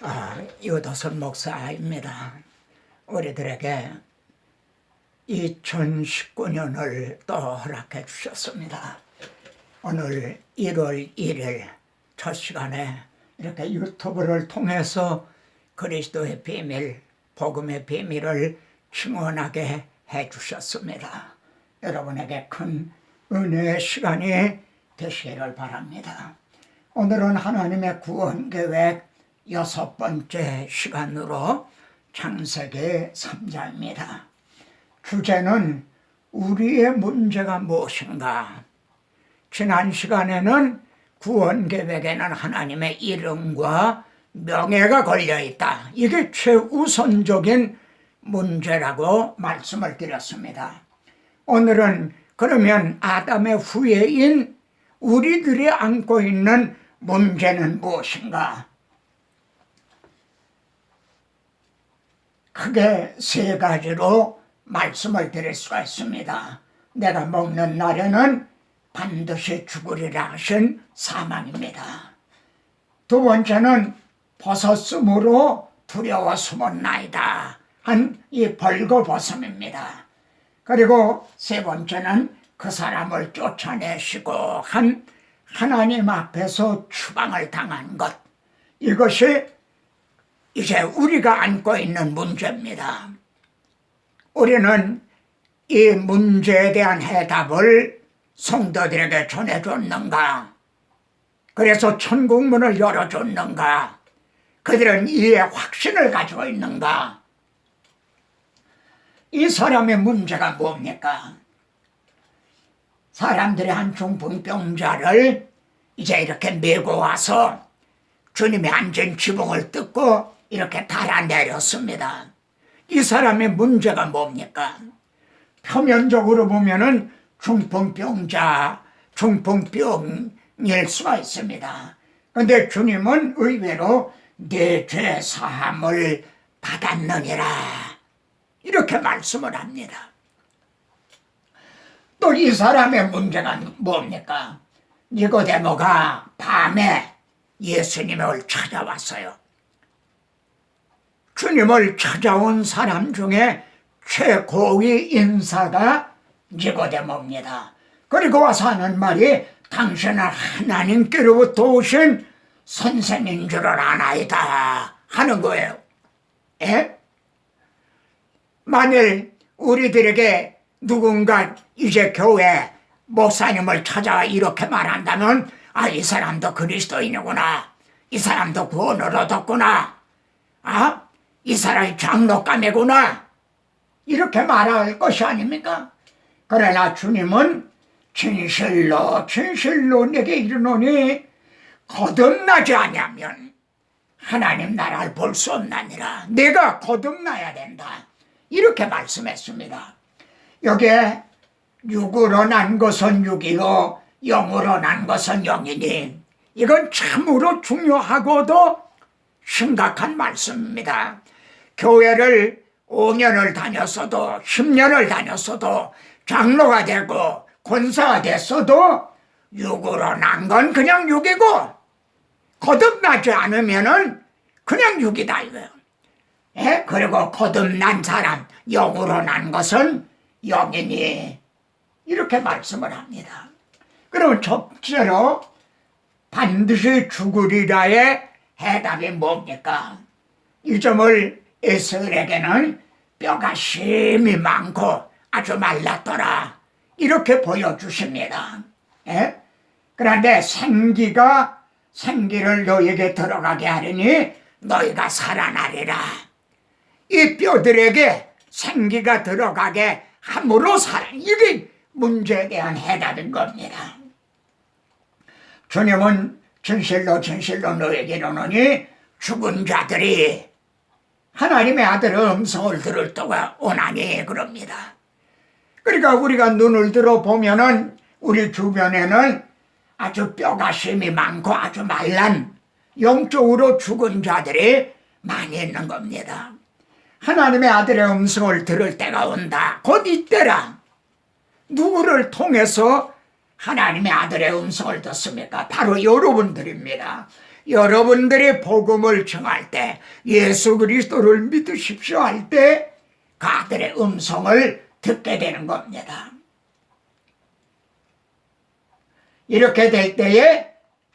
아, 유도선 목사입니다. 우리들에게 2019년을 또 허락해 주셨습니다. 오늘 1월 1일 첫 시간에 이렇게 유튜브를 통해서 그리스도의 비밀, 복음의 비밀을 증언하게 해 주셨습니다. 여러분에게 큰 은혜의 시간이 되시기를 바랍니다. 오늘은 하나님의 구원 계획 여섯 번째 시간으로 창세기 3장입니다. 주제는 우리의 문제가 무엇인가? 지난 시간에는 구원 계획에는 하나님의 이름과 명예가 걸려 있다. 이게 최우선적인 문제라고 말씀을 드렸습니다. 오늘은 그러면 아담의 후예인 우리들이 안고 있는 문제는 무엇인가? 크게 세 가지로 말씀을 드릴 수가 있습니다. 내가 먹는 날에는 반드시 죽으리라 하신 사망입니다. 두 번째는 벗었으므로 두려워 숨었나이다 한 이 벌거벗음입니다. 그리고 세 번째는 그 사람을 쫓아내시고 한 하나님 앞에서 추방을 당한 것 이것이 이제 우리가 안고 있는 문제입니다. 우리는 이 문제에 대한 해답을 성도들에게 전해줬는가? 그래서 천국문을 열어줬는가? 그들은 이에 확신을 가지고 있는가? 이 사람의 문제가 뭡니까? 사람들이 한 중풍병자를 이제 이렇게 메고 와서 주님이 앉은 지붕을 뜯고 이렇게 달아내렸습니다. 이 사람의 문제가 뭡니까? 표면적으로 보면은 중풍병자, 중풍병일 수가 있습니다. 근데 주님은 의외로 내죄 사함을 받았느니라. 이렇게 말씀을 합니다. 또 이 사람의 문제가 뭡니까? 니고데모가 밤에 예수님을 찾아왔어요. 주님을 찾아온 사람 중에 최고위 인사가 니고데모입니다. 그리고 와서 하는 말이 당신은 하나님께로부터 오신 선생인 줄을 아나이다 하는 거예요. 에? 만일 우리들에게 누군가 이제 교회 목사님을 찾아와 이렇게 말한다면 아 이 사람도 그리스도인이구나 이 사람도 구원을 얻었구나 아 이 사람이 장로감이구나 이렇게 말할 것이 아닙니까? 그러나 주님은 진실로 진실로 내게 이르노니 거듭나지 아니하면 하나님 나라를 볼 수 없나니라 내가 거듭나야 된다 이렇게 말씀했습니다. 여기에 육으로 난 것은 육이요 영으로 난 것은 영이니 이건 참으로 중요하고도 심각한 말씀입니다. 교회를 5년을 다녔어도 10년을 다녔어도 장로가 되고 권사가 됐어도 육으로 난 건 그냥 육이고 거듭나지 않으면은 그냥 육이다 이거예요. 예? 그리고 거듭난 사람, 영으로 난 것은 영이니 이렇게 말씀을 합니다. 그럼 첫째로 반드시 죽으리라의 해답이 뭡니까? 이 점을 에스겔에게는 뼈가 심이 많고 아주 말랐더라 이렇게 보여주십니다. 예? 그런데 생기가 생기를 너에게 들어가게 하리니 너희가 살아나리라. 이 뼈들에게 생기가 들어가게 함으로 살아. 이게 문제에 대한 해답인 겁니다. 주님은 진실로 진실로 너에게 이르노니 죽은 자들이 하나님의 아들의 음성을 들을 때가 오나니 그럽니다. 그러니까 우리가 눈을 들어 보면은 우리 주변에는 아주 뼈가 심이 많고 아주 말란 영적으로 죽은 자들이 많이 있는 겁니다. 하나님의 아들의 음성을 들을 때가 온다. 곧 이때라. 누구를 통해서 하나님의 아들의 음성을 듣습니까? 바로 여러분들입니다. 여러분들이 복음을 청할 때 예수 그리스도를 믿으십시오 할 때그 아들의 음성을 듣게 되는 겁니다. 이렇게 될 때에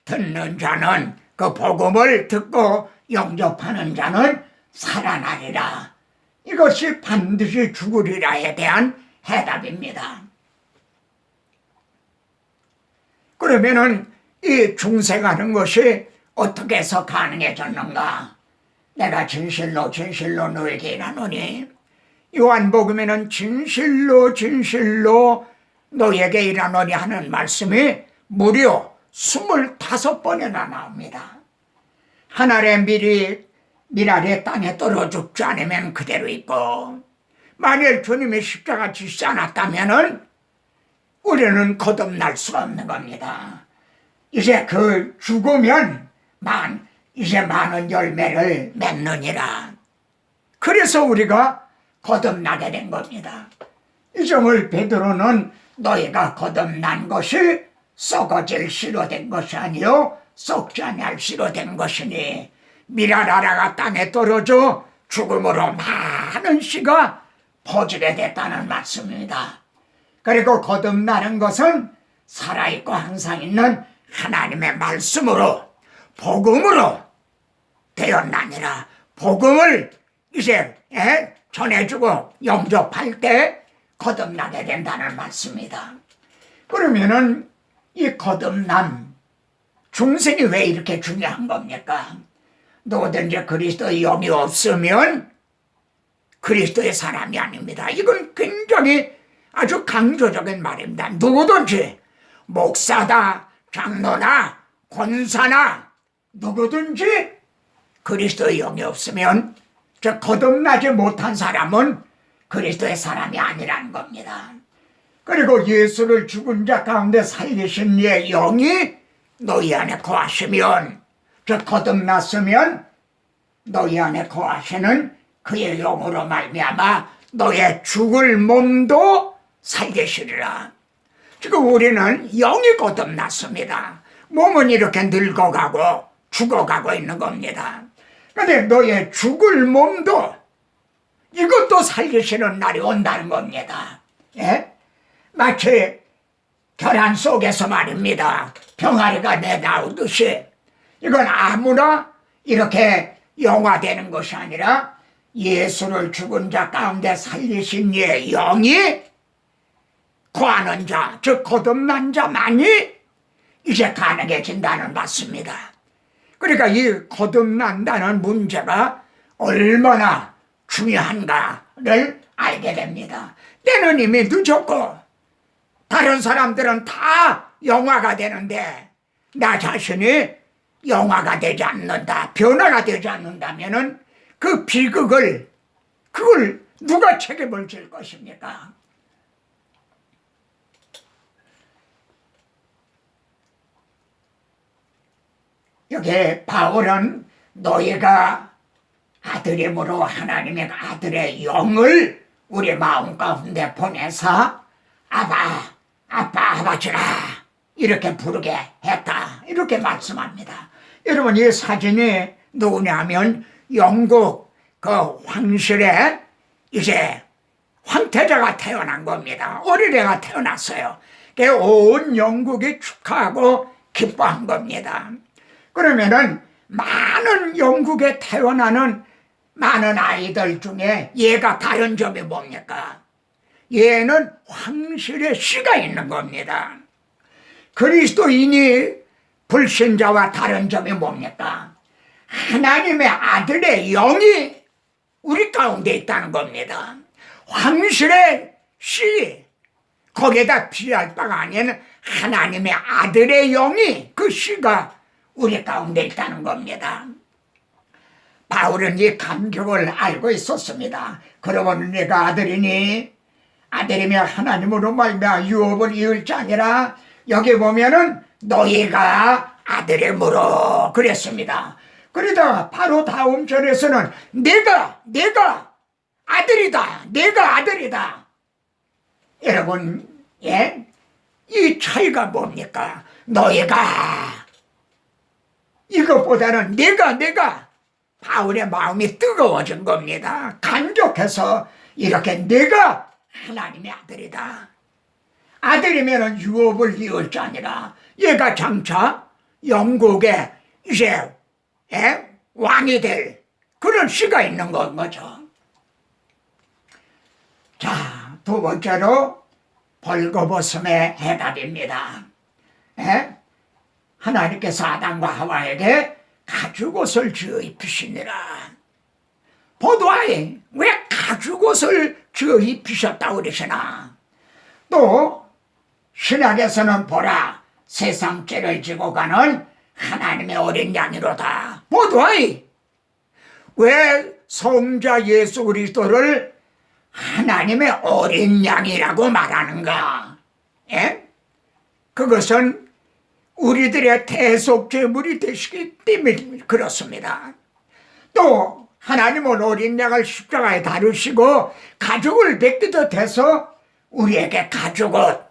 듣는 자는 그 복음을 듣고 영접하는 자는 살아나리라. 이것이 반드시 죽으리라에 대한 해답입니다. 그러면은 이 중생하는 것이 어떻게 해서 가능해졌는가? 내가 진실로 진실로 너에게 일하노니 요한복음에는 진실로 진실로 너에게 일하노니 하는 말씀이 무려 25번이나 나옵니다. 하늘의 밀이 밀알이 땅에 떨어 죽지 않으면 그대로 있고 만일 주님이 십자가 지지 않았다면은 우리는 거듭날 수 없는 겁니다. 이제 그 죽으면 만 이제 많은 열매를 맺느니라. 그래서 우리가 거듭나게 된 겁니다. 이 점을 베드로는 너희가 거듭난 것이 썩어질 씨로 된 것이 아니요 썩지 아니할 씨로 된 것이니 미라라라가 땅에 떨어져 죽음으로 많은 씨가 퍼지게 됐다는 말씀입니다. 그리고 거듭나는 것은 살아있고 항상 있는 하나님의 말씀으로 복음으로 되었나니라 복음을 이제 에? 전해주고 영접할 때 거듭나게 된다는 말씀입니다. 그러면은 이 거듭남 중생이 왜 이렇게 중요한 겁니까? 누구든지 그리스도의 영이 없으면 그리스도의 사람이 아닙니다. 이건 굉장히 아주 강조적인 말입니다. 누구든지 목사다, 장로나 권사나 누구든지 그리스도의 영이 없으면 저 거듭나지 못한 사람은 그리스도의 사람이 아니라는 겁니다. 그리고 예수를 죽은 자 가운데 살리신 예 영이 너희 안에 거하시면 저 거듭났으면 너희 안에 거하시는 그의 영으로 말미암아 너의 죽을 몸도 살리시리라. 지금 우리는 영이 거듭났습니다. 몸은 이렇게 늙어가고 죽어가고 있는 겁니다. 근데 너의 죽을 몸도 이것도 살리시는 날이 온다는 겁니다. 예? 마치 결혼 속에서 말입니다. 병아리가 내나오듯이 이건 아무나 이렇게 영화되는 것이 아니라 예수를 죽은 자 가운데 살리신 예 영이 구하는 자, 즉 거듭난 자만이 이제 가능해진다는 말씀입니다. 그러니까 이 거듭난다는 문제가 얼마나 중요한가를 알게 됩니다. 때는 이미 늦었고 다른 사람들은 다 영화가 되는데 나 자신이 영화가 되지 않는다, 변화가 되지 않는다면은 그 비극을 그걸 누가 책임을 질 것입니까? 여기 바울은 너희가 아들임으로 하나님의 아들의 영을 우리 마음 가운데 보내서 아바, 아빠, 아버지라 이렇게 부르게 했다. 이렇게 말씀합니다. 여러분 이 사진이 누구냐면 영국 그 황실에 이제 황태자가 태어난 겁니다. 어린애가 태어났어요. 온 영국이 축하하고 기뻐한 겁니다. 그러면은 많은 영국에 태어나는 많은 아이들 중에 얘가 다른 점이 뭡니까? 얘는 황실의 씨가 있는 겁니다. 그리스도인이 불신자와 다른 점이 뭡니까? 하나님의 아들의 영이 우리 가운데 있다는 겁니다. 황실의 씨, 거기에다 비할 바가 아닌 하나님의 아들의 영이 그 씨가 우리 가운데 있다는 겁니다. 바울은 이 감격을 알고 있었습니다. 그러면 내가 아들이니 아들이며 하나님으로 말미암아 유업을 이을 자니라 여기 보면은 너희가 아들이므로 그랬습니다. 그러다 바로 다음 절에서는 내가 내가 아들이다. 내가 아들이다. 여러분, 예? 이 차이가 뭡니까? 너희가 이것보다는 내가 내가 바울의 마음이 뜨거워진 겁니다. 간격해서 이렇게 내가 하나님의 아들이다. 아들이면 유업을 이을 자 아니라 얘가 장차 영국의 이제 에? 왕이 될 그런 씨가 있는 건 거죠. 자, 두 번째로 벌거벗음의 해답입니다. 에? 하나님께서 아담과 하와에게 가죽옷을 지어 입히시니라. 보도하에 왜 가죽옷을 지어 입히셨다고 그러시나? 또 신약에서는 보라 세상 죄를 지고 가는 하나님의 어린 양이로다. 보도하이 왜 성자 예수 그리스도를 하나님의 어린 양이라고 말하는가? 예? 그것은 우리들의 대속 제물이 되시기 때문에 그렇습니다. 또 하나님은 어린 양을 십자가에 다루시고 가죽을 벗기듯 해서 우리에게 가죽옷,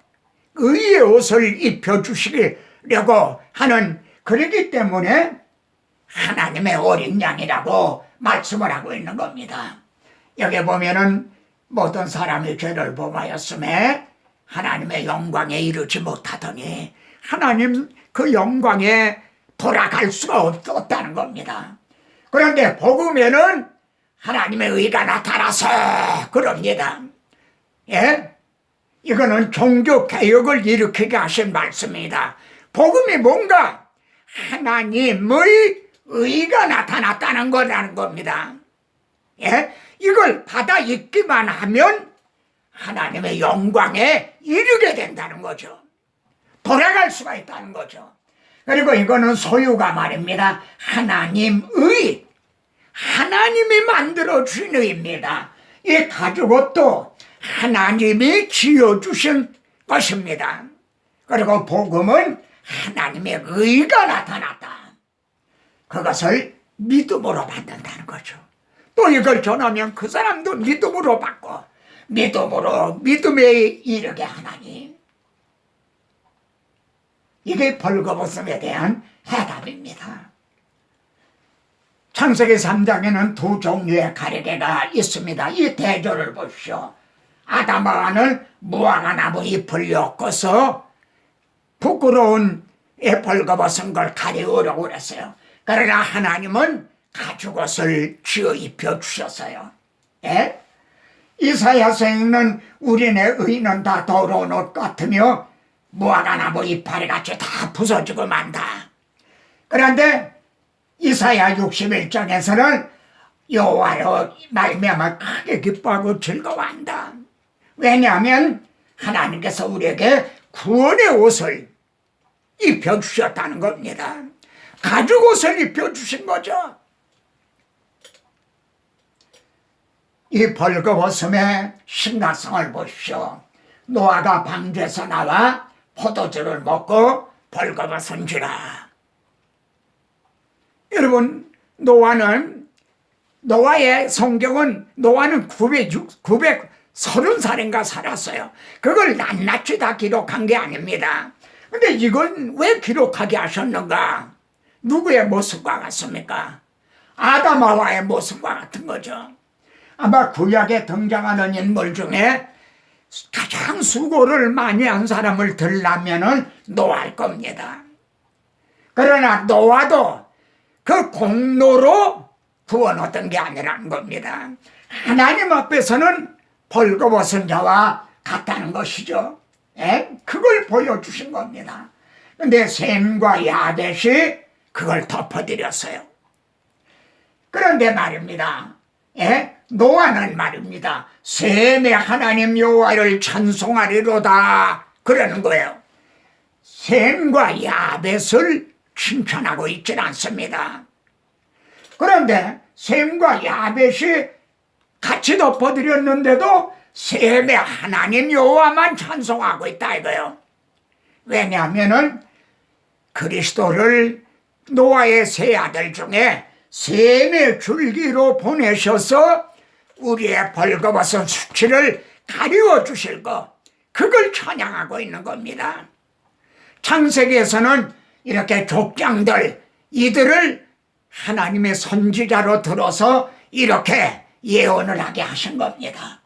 의의 옷을 입혀주시려고 하는 그러기 때문에 하나님의 어린 양이라고 말씀을 하고 있는 겁니다. 여기 보면은 모든 사람이 죄를 범하였음에 하나님의 영광에 이르지 못하더니 하나님 그 영광에 돌아갈 수가 없었다는 겁니다. 그런데 복음에는 하나님의 의가 나타나서 그럽니다. 예? 이거는 종교 개혁을 일으키게 하신 말씀입니다. 복음이 뭔가 하나님의 의가 나타났다는 거라는 겁니다. 예? 이걸 받아 읽기만 하면 하나님의 영광에 이르게 된다는 거죠. 돌아갈 수가 있다는 거죠. 그리고 이거는 소유가 말입니다. 하나님의 하나님이 만들어 주신 의입니다. 이 가죽옷도 하나님이 지어 주신 것입니다. 그리고 복음은 하나님의 의가 나타났다. 그것을 믿음으로 받는다는 거죠. 또 이걸 전하면 그 사람도 믿음으로 받고 믿음으로 믿음에 이르게 하나니 이게 벌거벗음에 대한 해답입니다. 창세기 3장에는 두 종류의 가리개가 있습니다. 이 대조를 보십시오. 아담아와는 무화과 나무 잎을 엮어서 부끄러운 애 벌거벗은 걸 가리우려고 그랬어요. 그러나 하나님은 가죽옷을 지어 입혀 주셨어요. 예? 이사야서 읽는 우리네 의는 다 더러운 옷 같으며 무화과 나무 이파리 같이 다 부서지고 만다. 그런데 이사야 61장에서는 여호와로 말미암아 크게 기뻐하고 즐거워한다. 왜냐하면 하나님께서 우리에게 구원의 옷을 입혀 주셨다는 겁니다. 가죽 옷을 입혀 주신 거죠. 이 벌거벗음의 심각성을 보십시오. 노아가 방주에서 나와 포도주를 먹고 벌거벗은지라. 여러분 노아는 노아의 성경은 노아는 900, 930살인가 살았어요. 그걸 낱낱이 다 기록한 게 아닙니다. 근데 이건 왜 기록하게 하셨는가? 누구의 모습과 같습니까? 아담아와의 모습과 같은 거죠. 아마 구약에 등장하는 인물 중에 가장 수고를 많이 한 사람을 들라면은 노아일 겁니다. 그러나 노아도 그 공로로 구원 얻은 게 아니라는 겁니다. 하나님 앞에서는 벌거벗은 자와 같다는 것이죠. 예? 그걸 보여주신 겁니다. 근데 샘과 야벳이 그걸 덮어드렸어요. 그런데 말입니다. 예? 노아는 말입니다. 샘의 하나님 여호와를 찬송하리로다 그러는 거예요. 샘과 야벳을 칭찬하고 있질 않습니다. 그런데 샘과 야벳이 같이 덮어드렸는데도 셈의 하나님 여호와만 찬송하고 있다 이거요. 왜냐하면은 그리스도를 노아의 세 아들 중에 셈의 줄기로 보내셔서 우리의 벌거벗은 수치를 가리워 주실 것 그걸 찬양하고 있는 겁니다. 창세기에서는 이렇게 족장들 이들을 하나님의 선지자로 들어서 이렇게 예언을 하게 하신 겁니다.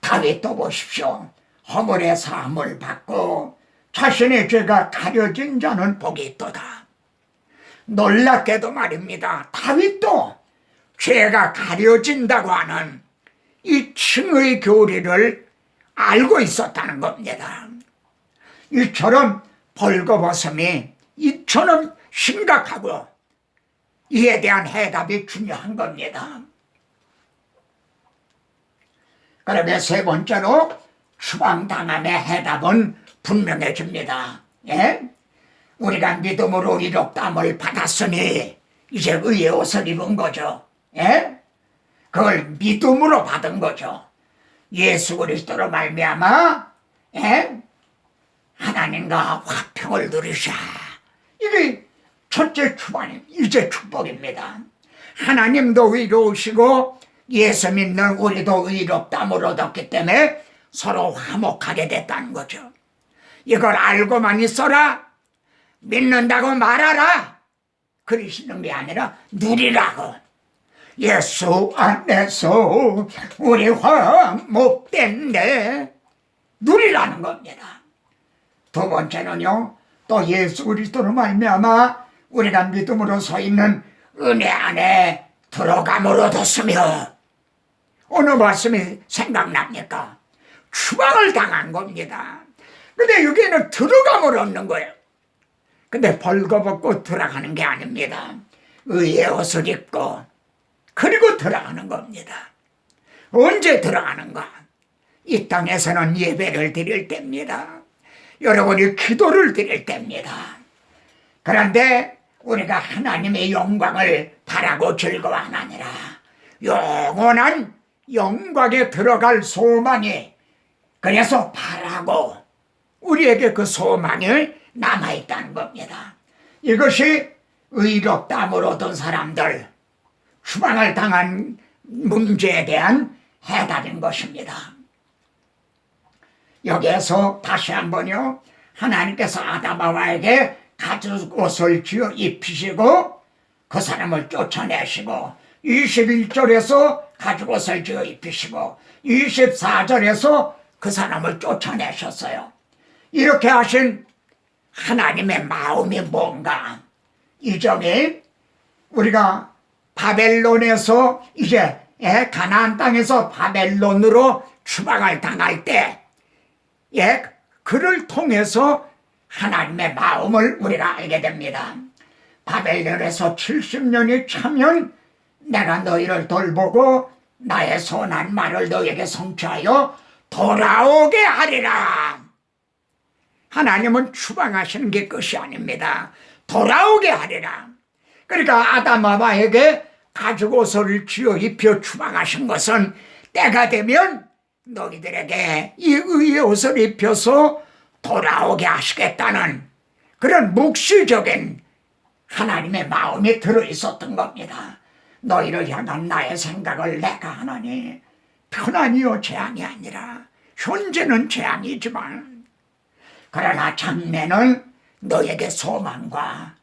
다윗도 보십시오. 허물의 사함을 받고 자신의 죄가 가려진 자는 복이 있도다. 놀랍게도 말입니다. 다윗도 죄가 가려진다고 하는 이 층의 교리를 알고 있었다는 겁니다. 이처럼 벌거벗음이 이처럼 심각하고 이에 대한 해답이 중요한 겁니다. 그러면 세 번째로 추방당함의 해답은 분명해집니다. 예? 우리가 믿음으로 이롭담을 받았으니 이제 의의 옷을 입은 거죠. 예? 그걸 믿음으로 받은 거죠. 예수 그리스도로 말미암아 예? 하나님과 화평을 누리자. 이게 첫째 추방이 이제 축복입니다. 하나님도 의로우시고 예수 믿는 우리도 의롭담을 얻었기 때문에 서로 화목하게 됐다는 거죠. 이걸 알고만 있어라. 믿는다고 말하라. 그러시는 게 아니라 누리라고. 예수 안에서 우리 화목된데 누리라는 겁니다. 두 번째는요. 또 예수 그리스도로 말미암아 우리가 믿음으로 서 있는 은혜 안에 들어감을 얻었으며 어느 말씀이 생각납니까? 추방을 당한 겁니다. 근데 여기는 들어감을 얻는 거예요. 근데 벌거벗고 들어가는 게 아닙니다. 의의 옷을 입고 그리고 들어가는 겁니다. 언제 들어가는가? 이 땅에서는 예배를 드릴 때입니다. 여러분이 기도를 드릴 때입니다. 그런데 우리가 하나님의 영광을 바라고 즐거워하느니라 영원한 영광에 들어갈 소망이 그래서 바라고 우리에게 그 소망이 남아있다는 겁니다. 이것이 의롭담을 얻은 사람들, 추방을 당한 문제에 대한 해답인 것입니다. 여기에서 다시 한번요, 하나님께서 아담아와에게 가죽 옷을 지어 입히시고 그 사람을 쫓아내시고 21절에서 가죽 옷을 지어 입히시고 24절에서 그 사람을 쫓아내셨어요. 이렇게 하신 하나님의 마음이 뭔가 이 점이 우리가 바벨론에서 이제 예, 가나안 땅에서 바벨론으로 추방을 당할 때 예, 그를 통해서 하나님의 마음을 우리가 알게 됩니다. 바벨론에서 70년이 차면 내가 너희를 돌보고 나의 선한 말을 너에게 성취하여 돌아오게 하리라. 하나님은 추방하시는 게 끝이 아닙니다. 돌아오게 하리라. 그러니까 아담아바에게 가죽 옷을 쥐어 입혀 추방하신 것은 때가 되면 너희들에게 이 의의 옷을 입혀서 돌아오게 하시겠다는 그런 묵시적인 하나님의 마음이 들어 있었던 겁니다. 너희를 향한 나의 생각을 내가 하나니 편안이요 재앙이 아니라 현재는 재앙이지만 그러나 장래는 너에게 소망과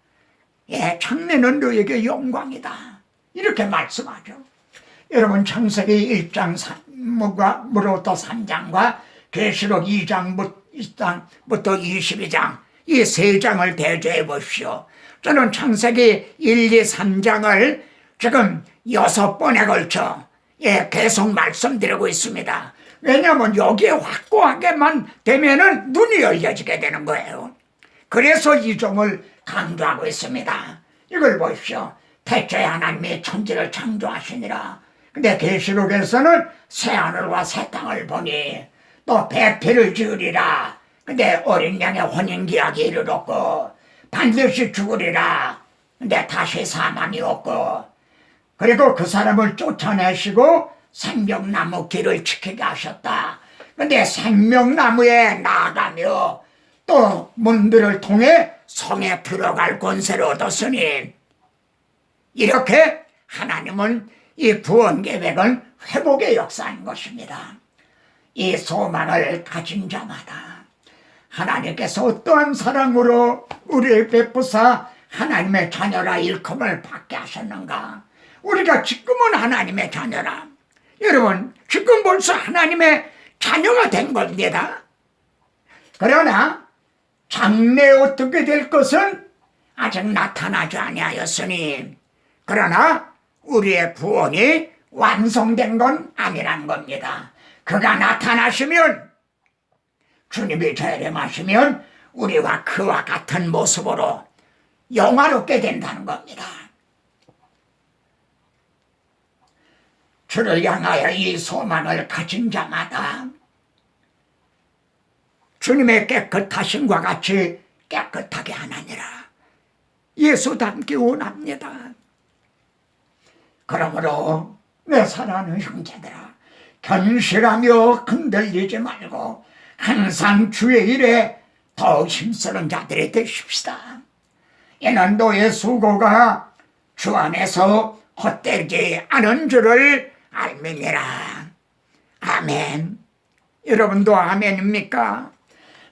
예, 장래는 너에게 영광이다. 이렇게 말씀하죠. 여러분 창세기 1장 3무로부터 3장과 계시록 2장부터 22장 이 세 장을 대조해 보십시오. 저는 창세기 1, 2, 3장을 지금 여섯 번에 걸쳐 예, 계속 말씀드리고 있습니다. 왜냐하면 여기에 확고하게만 되면은 눈이 열려지게 되는 거예요. 그래서 이 점을 강조하고 있습니다. 이걸 보십시오. 대체 하나님의 천지를 창조하시니라. 근데 계시록에서는 새 하늘과 새 땅을 보니 또 배필을 지으리라. 근데 어린 양의 혼인기약이 이르렀고 반드시 죽으리라. 근데 다시 사망이 없고 그리고 그 사람을 쫓아내시고 생명나무 길을 지키게 하셨다. 근데 생명나무에 나가며 또 문들을 통해 성에 들어갈 권세를 얻었으니 이렇게 하나님은 이 구원 계획은 회복의 역사인 것입니다. 이 소망을 가진 자마다 하나님께서 어떠한 사랑으로 우리를 베푸사 하나님의 자녀라 일컴을 받게 하셨는가? 우리가 지금은 하나님의 자녀라. 여러분, 지금 벌써 하나님의 자녀가 된 겁니다. 그러나 장래 어떻게 될 것은 아직 나타나지 아니하였으니 그러나 우리의 구원이 완성된 건 아니란 겁니다. 그가 나타나시면 주님이 재림하시면 우리와 그와 같은 모습으로 영화롭게 된다는 겁니다. 주를 향하여 이 소망을 가진 자마다 주님의 깨끗하심과 같이 깨끗하게 하나니라. 예수 닮기 원합니다. 그러므로 내 사랑하는 형제들아 견실하며 흔들리지 말고 항상 주의 일에 더 힘쓰는 자들이 되십시다. 이는 너의 수고가 주 안에서 헛되지 않은 줄을 알미니라. 아멘. 여러분도 아멘입니까?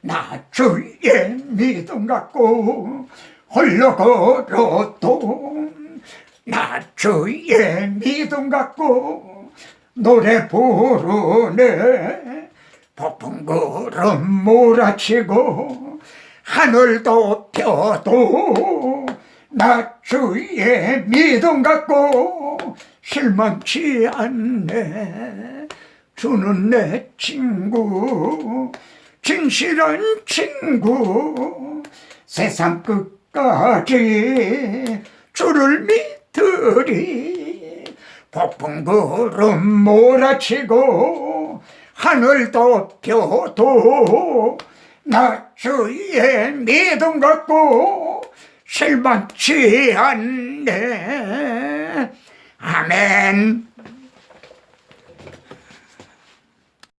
나 주의 믿음 갖고 홀로 걸어도 나 주의 믿음 갖고 노래 부르네. 폭풍 구름 몰아치고 하늘도 펴도 나 주의 믿음 갖고 실망치 않네. 주는 내 친구 진실한 친구. 세상 끝까지 주를 믿으리. 폭풍 구름 몰아치고 하늘도 펴도 나 주의 믿음 갖고 실망치 않네. 아멘